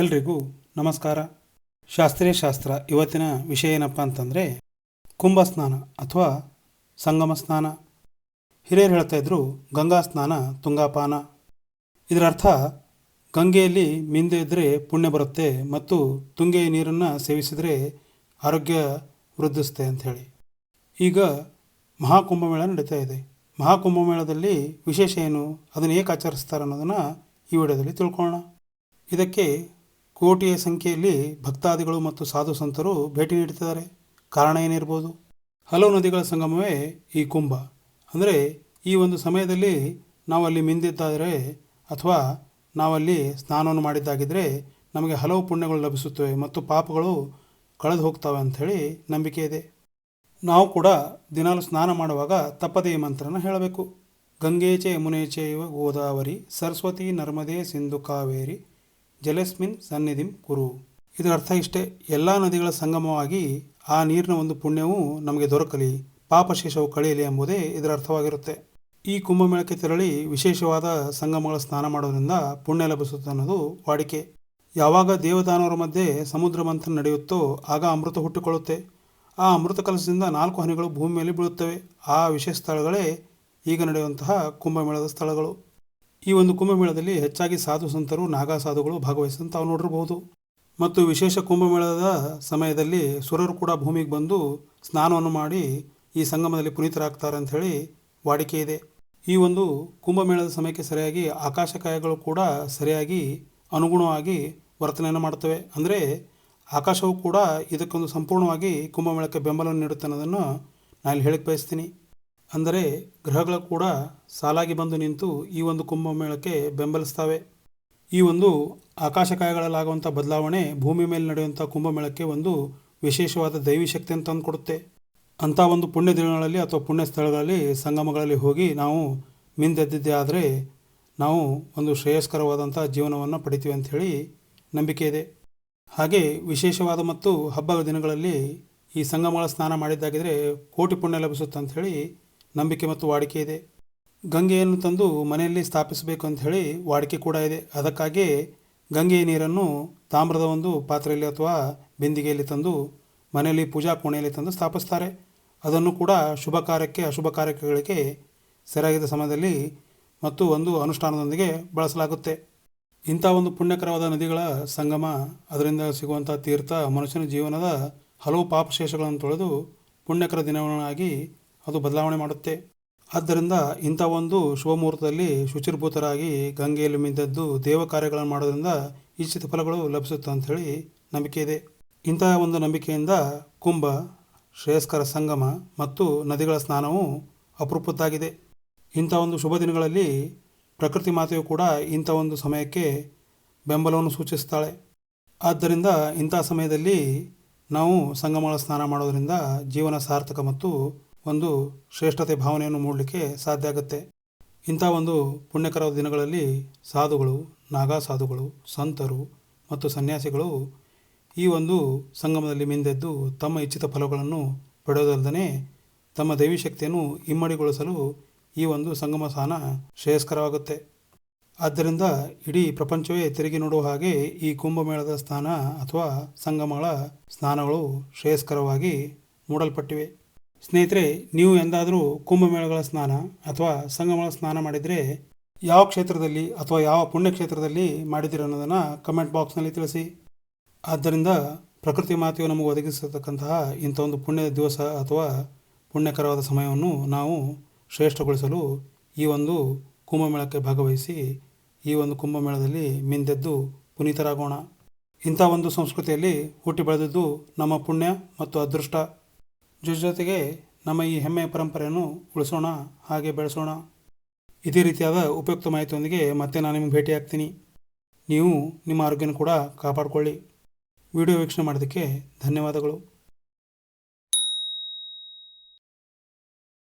ಎಲ್ರಿಗೂ ನಮಸ್ಕಾರ. ಶಾಸ್ತ್ರೀಯ ಶಾಸ್ತ್ರ ಇವತ್ತಿನ ವಿಷಯ ಏನಪ್ಪ ಅಂತಂದರೆ, ಕುಂಭ ಸ್ನಾನ ಅಥವಾ ಸಂಗಮ ಸ್ನಾನ. ಹಿರಿಯರು ಹೇಳ್ತಾ ಇದ್ರು, ಗಂಗಾ ಸ್ನಾನ ತುಂಗಾಪಾನ. ಇದರ ಅರ್ಥ, ಗಂಗೆಯಲ್ಲಿ ಮಿಂದೆ ಇದ್ದರೆ ಪುಣ್ಯ ಬರುತ್ತೆ ಮತ್ತು ತುಂಗೆಯ ನೀರನ್ನು ಸೇವಿಸಿದರೆ ಆರೋಗ್ಯ ವೃದ್ಧಿಸುತ್ತೆ ಅಂಥೇಳಿ ಈಗ ಮಹಾಕುಂಭಮೇಳ ನಡೀತಾ ಇದೆ. ಮಹಾಕುಂಭಮೇಳದಲ್ಲಿ ವಿಶೇಷ ಏನು, ಅದನ್ನು ಏಕೆ ಆಚರಿಸ್ತಾರೆ ಅನ್ನೋದನ್ನು ಈ ವಿಡಿಯೋದಲ್ಲಿ ತಿಳ್ಕೊಳ್ಳೋಣ ಇದಕ್ಕೆ ಕೋಟಿಯ ಸಂಖ್ಯೆಯಲ್ಲಿ ಭಕ್ತಾದಿಗಳು ಮತ್ತು ಸಾಧು ಸಂತರು ಭೇಟಿ ನೀಡುತ್ತಿದ್ದಾರೆ. ಕಾರಣ ಏನಿರ್ಬೋದು ಹಲವು ನದಿಗಳ ಸಂಗಮವೇ ಈ ಕುಂಭ. ಅಂದರೆ ಈ ಒಂದು ಸಮಯದಲ್ಲಿ ನಾವು ಅಲ್ಲಿ ಮಿಂದಿದ್ದಾದರೆ ಅಥವಾ ನಾವಲ್ಲಿ ಸ್ನಾನವನ್ನು ಮಾಡಿದ್ದಾಗಿದ್ದರೆ ನಮಗೆ ಹಲವು ಪುಣ್ಯಗಳು ಲಭಿಸುತ್ತವೆ ಮತ್ತು ಪಾಪಗಳು ಕಳೆದು ಹೋಗ್ತವೆ ಅಂಥೇಳಿ ನಂಬಿಕೆ ಇದೆ. ನಾವು ಕೂಡ ದಿನಾಲು ಸ್ನಾನ ಮಾಡುವಾಗ ತಪ್ಪದೇ ಈ ಮಂತ್ರನ ಹೇಳಬೇಕು. ಗಂಗೇಚೆ ಯಮುನೇಚೆ ಗೋದಾವರಿ, ಸರಸ್ವತಿ ನರ್ಮದೆ ಸಿಂಧು ಕಾವೇರಿ ಜಲಸ್ಮಿನ್ ಸನ್ನಿಧಿಂ ಕುರು. ಇದರ ಅರ್ಥ ಇಷ್ಟೇ, ಎಲ್ಲ ನದಿಗಳ ಸಂಗಮವಾಗಿ ಆ ನೀರಿನ ಒಂದು ಪುಣ್ಯವು ನಮಗೆ ದೊರಕಲಿ ಪಾಪಶೇಷವು ಕಳೆಯಲಿ ಎಂಬುದೇ ಇದರ ಅರ್ಥವಾಗಿರುತ್ತೆ. ಈ ಕುಂಭಮೇಳಕ್ಕೆ ತೆರಳಿ ವಿಶೇಷವಾದ ಸಂಗಮಗಳ ಸ್ನಾನ ಮಾಡೋದ್ರಿಂದ ಪುಣ್ಯ ಲಭಿಸುತ್ತೆ ಅನ್ನೋದು ವಾಡಿಕೆ. ಯಾವಾಗ ದೇವದಾನವರ ಮಧ್ಯೆ ಸಮುದ್ರ ಮಂಥನ ನಡೆಯುತ್ತೋ ಆಗ ಅಮೃತ ಹುಟ್ಟಿಕೊಳ್ಳುತ್ತೆ. ಆ ಅಮೃತ ಕಲಸದಿಂದ ನಾಲ್ಕು ಹನಿಗಳು ಭೂಮಿಯಲ್ಲಿ ಬೀಳುತ್ತವೆ. ಆ ವಿಶೇಷ ಸ್ಥಳಗಳೇ ಈಗ ನಡೆಯುವಂತಹ ಕುಂಭಮೇಳದ ಸ್ಥಳಗಳು. ಈ ಒಂದು ಕುಂಭಮೇಳದಲ್ಲಿ ಹೆಚ್ಚಾಗಿ ಸಾಧು ಸಂತರು ನಾಗಾ ಸಾಧುಗಳು ಭಾಗವಹಿಸಿದಂತ ತಾವು ನೋಡಿರಬಹುದು. ಮತ್ತು ವಿಶೇಷ ಕುಂಭಮೇಳದ ಸಮಯದಲ್ಲಿ ಸುರರು ಕೂಡ ಭೂಮಿಗೆ ಬಂದು ಸ್ನಾನವನ್ನು ಮಾಡಿ ಈ ಸಂಗಮದಲ್ಲಿ ಪುನೀತರಾಗ್ತಾರೆ ಅಂತ ಹೇಳಿ ವಾಡಿಕೆ ಇದೆ. ಈ ಒಂದು ಕುಂಭಮೇಳದ ಸಮಯಕ್ಕೆ ಸರಿಯಾಗಿ ಆಕಾಶಕಾಯಗಳು ಕೂಡ ಸರಿಯಾಗಿ ಅನುಗುಣವಾಗಿ ವರ್ತನೆಯನ್ನು ಮಾಡ್ತವೆ ಅಂದರೆ ಆಕಾಶವು ಕೂಡ ಇದಕ್ಕೊಂದು ಸಂಪೂರ್ಣವಾಗಿ ಕುಂಭಮೇಳಕ್ಕೆ ಬೆಂಬಲವನ್ನು ನೀಡುತ್ತೆ ಅನ್ನೋದನ್ನು ನಾನು ಹೇಳಕ್ಕೆ ಬಯಸ್ತೀನಿ. ಅಂದರೆ ಗ್ರಹಗಳು ಕೂಡ ಸಾಲಾಗಿ ಬಂದು ನಿಂತು ಈ ಒಂದು ಕುಂಭಮೇಳಕ್ಕೆ ಬೆಂಬಲಿಸ್ತವೆ. ಈ ಒಂದು ಆಕಾಶಕಾಯಗಳಲ್ಲಾಗುವಂಥ ಬದಲಾವಣೆ ಭೂಮಿ ಮೇಲೆ ನಡೆಯುವಂಥ ಕುಂಭಮೇಳಕ್ಕೆ ಒಂದು ವಿಶೇಷವಾದ ದೈವಿ ಶಕ್ತಿಯನ್ನು ತಂದುಕೊಡುತ್ತೆ ಅಂಥ ಒಂದು ಪುಣ್ಯ ದಿನಗಳಲ್ಲಿ ಅಥವಾ ಪುಣ್ಯ ಸ್ಥಳಗಳಲ್ಲಿ, ಸಂಗಮಗಳಲ್ಲಿ ಹೋಗಿ ನಾವು ಮಿಂದೆದ್ದಿದ್ದೇ ಆದರೆ ನಾವು ಒಂದು ಶ್ರೇಯಸ್ಕರವಾದಂಥ ಜೀವನವನ್ನು ಪಡಿತೀವಿ ಅಂಥೇಳಿ ನಂಬಿಕೆ ಇದೆ. ಹಾಗೆ ವಿಶೇಷವಾದ ಮತ್ತು ಹಬ್ಬದ ದಿನಗಳಲ್ಲಿ ಈ ಸಂಗಮಗಳ ಸ್ನಾನ ಮಾಡಿದ್ದಾಗಿದ್ದರೆ ಕೋಟಿ ಪುಣ್ಯ ಲಭಿಸುತ್ತೆ ಅಂಥೇಳಿ ನಂಬಿಕೆ ಮತ್ತು ವಾಡಿಕೆ ಇದೆ. ಗಂಗೆಯನ್ನು ತಂದು ಮನೆಯಲ್ಲಿ ಸ್ಥಾಪಿಸಬೇಕು ಅಂತ ಹೇಳಿ ವಾಡಿಕೆ ಕೂಡ ಇದೆ. ಅದಕ್ಕಾಗಿ ಗಂಗೆಯ ನೀರನ್ನು ತಾಮ್ರದ ಒಂದು ಪಾತ್ರೆಯಲ್ಲಿ ಅಥವಾ ಬಿಂದಿಗೆಯಲ್ಲಿ ತಂದು ಮನೆಯಲ್ಲಿ ಪೂಜಾ ಕೋಣೆಯಲ್ಲಿ ತಂದು ಸ್ಥಾಪಿಸ್ತಾರೆ. ಅದನ್ನು ಕೂಡ ಶುಭ ಕಾರ್ಯಕ್ಕೆ, ಅಶುಭ ಕಾರ್ಯಗಳಿಗೆ ಸರಿಯಾಗಿದ್ದ ಸಮಯದಲ್ಲಿ ಮತ್ತು ಒಂದು ಅನುಷ್ಠಾನದೊಂದಿಗೆ ಬಳಸಲಾಗುತ್ತೆ. ಇಂಥ ಒಂದು ಪುಣ್ಯಕರವಾದ ನದಿಗಳ ಸಂಗಮ, ಅದರಿಂದ ಸಿಗುವಂಥ ತೀರ್ಥ ಮನುಷ್ಯನ ಜೀವನದ ಹಲವು ಪಾಪಶೇಷಗಳನ್ನು ತೊಳೆದು ಪುಣ್ಯಕರ ದಿನಗಳನ್ನಾಗಿ ಅದು ಬದಲಾವಣೆ ಮಾಡುತ್ತೆ. ಆದ್ದರಿಂದ ಇಂಥ ಒಂದು ಶುಭ ಮುಹೂರ್ತದಲ್ಲಿ ಶುಚಿರ್ಭೂತರಾಗಿ ಗಂಗೆಯಲ್ಲಿ ಮಿಂದದ್ದು ದೇವ ಕಾರ್ಯಗಳನ್ನು ಮಾಡೋದ್ರಿಂದ ಇಚ್ಛಿತ ಫಲಗಳು ಲಭಿಸುತ್ತೆ ಅಂಥೇಳಿ ನಂಬಿಕೆ ಇದೆ. ಇಂತಹ ಒಂದು ನಂಬಿಕೆಯಿಂದ ಕುಂಭ, ಶ್ರೇಯಸ್ಕರ ಸಂಗಮ ಮತ್ತು ನದಿಗಳ ಸ್ನಾನವು ಅಪರೂಪದ್ದಾಗಿದೆ. ಇಂಥ ಒಂದು ಶುಭ ದಿನಗಳಲ್ಲಿ ಪ್ರಕೃತಿ ಮಾತೆಯು ಕೂಡ ಇಂಥ ಒಂದು ಸಮಯಕ್ಕೆ ಬೆಂಬಲವನ್ನು ಸೂಚಿಸ್ತಾಳೆ. ಆದ್ದರಿಂದ ಇಂಥ ಸಮಯದಲ್ಲಿ ನಾವು ಸಂಗಮಗಳ ಸ್ನಾನ ಮಾಡೋದರಿಂದ ಜೀವನ ಸಾರ್ಥಕ ಮತ್ತು ಒಂದು ಶ್ರೇಷ್ಠತೆ ಭಾವನೆಯನ್ನು ಮೂಡಲಿಕ್ಕೆ ಸಾಧ್ಯ ಆಗುತ್ತೆ. ಇಂಥ ಒಂದು ಪುಣ್ಯಕರ ದಿನಗಳಲ್ಲಿ ಸಾಧುಗಳು ನಾಗಾ ಸಾಧುಗಳು ಸಂತರು ಮತ್ತು ಸನ್ಯಾಸಿಗಳು ಈ ಒಂದು ಸಂಗಮದಲ್ಲಿ ಮಿಂದೆದ್ದು ತಮ್ಮ ಇಚ್ಛಿತ ಫಲಗಳನ್ನು ಪಡೆಯೋದಲ್ಲದೆ ತಮ್ಮ ದೈವಿ ಶಕ್ತಿಯನ್ನು ಇಮ್ಮಡಿಗೊಳಿಸಲು ಈ ಒಂದು ಸಂಗಮ ಸ್ಥಾನ ಶ್ರೇಯಸ್ಕರವಾಗುತ್ತೆ. ಆದ್ದರಿಂದ ಇಡೀ ಪ್ರಪಂಚವೇ ತಿರುಗಿ ನೋಡುವ ಹಾಗೆ ಈ ಕುಂಭಮೇಳದ ಸ್ಥಾನ ಅಥವಾ ಸಂಗಮಗಳ ಸ್ನಾನಗಳು ಶ್ರೇಯಸ್ಕರವಾಗಿ ಮೂಡಲ್ಪಟ್ಟಿವೆ. ಸ್ನೇಹಿತರೆ, ನೀವು ಎಂದಾದರೂ ಕುಂಭಮೇಳಗಳ ಸ್ನಾನ ಅಥವಾ ಸಂಗಮಗಳ ಸ್ನಾನ ಮಾಡಿದರೆ ಯಾವ ಕ್ಷೇತ್ರದಲ್ಲಿ ಅಥವಾ ಯಾವ ಪುಣ್ಯಕ್ಷೇತ್ರದಲ್ಲಿ ಮಾಡಿದ್ದೀರ ಅನ್ನೋದನ್ನು ಕಮೆಂಟ್ ಬಾಕ್ಸ್ನಲ್ಲಿ ತಿಳಿಸಿ. ಆದ್ದರಿಂದ ಪ್ರಕೃತಿ ಮಾತೆಯು ನಮಗೆ ಒದಗಿಸತಕ್ಕಂತಹ ಇಂಥ ಒಂದು ಪುಣ್ಯದ ದಿವಸ ಅಥವಾ ಪುಣ್ಯಕರವಾದ ಸಮಯವನ್ನು ನಾವು ಶ್ರೇಷ್ಠಗೊಳಿಸಲು ಈ ಒಂದು ಕುಂಭಮೇಳಕ್ಕೆ ಭಾಗವಹಿಸಿ ಈ ಒಂದು ಕುಂಭಮೇಳದಲ್ಲಿ ಮಿಂದೆದ್ದು ಪುನೀತರಾಗೋಣ. ಇಂಥ ಒಂದು ಸಂಸ್ಕೃತಿಯಲ್ಲಿ ಹುಟ್ಟಿ ಬೆಳೆದದ್ದು ನಮ್ಮ ಪುಣ್ಯ ಮತ್ತು ಅದೃಷ್ಟ. ಜೊತೆಗೆ ನಮ್ಮ ಈ ಹೆಮ್ಮೆಯ ಪರಂಪರೆಯನ್ನು ಉಳಿಸೋಣ, ಹಾಗೆ ಬೆಳೆಸೋಣ. ಇದೇ ರೀತಿಯಾದ ಉಪಯುಕ್ತ ಮಾಹಿತಿಯೊಂದಿಗೆ ಮತ್ತೆ ನಾನು ನಿಮಗೆ ಭೇಟಿ ಆಗ್ತೀನಿ ನೀವು ನಿಮ್ಮ ಆರೋಗ್ಯನ ಕೂಡ ಕಾಪಾಡಿಕೊಳ್ಳಿ. ವಿಡಿಯೋ ವೀಕ್ಷಣೆ ಮಾಡೋದಕ್ಕೆ ಧನ್ಯವಾದಗಳು.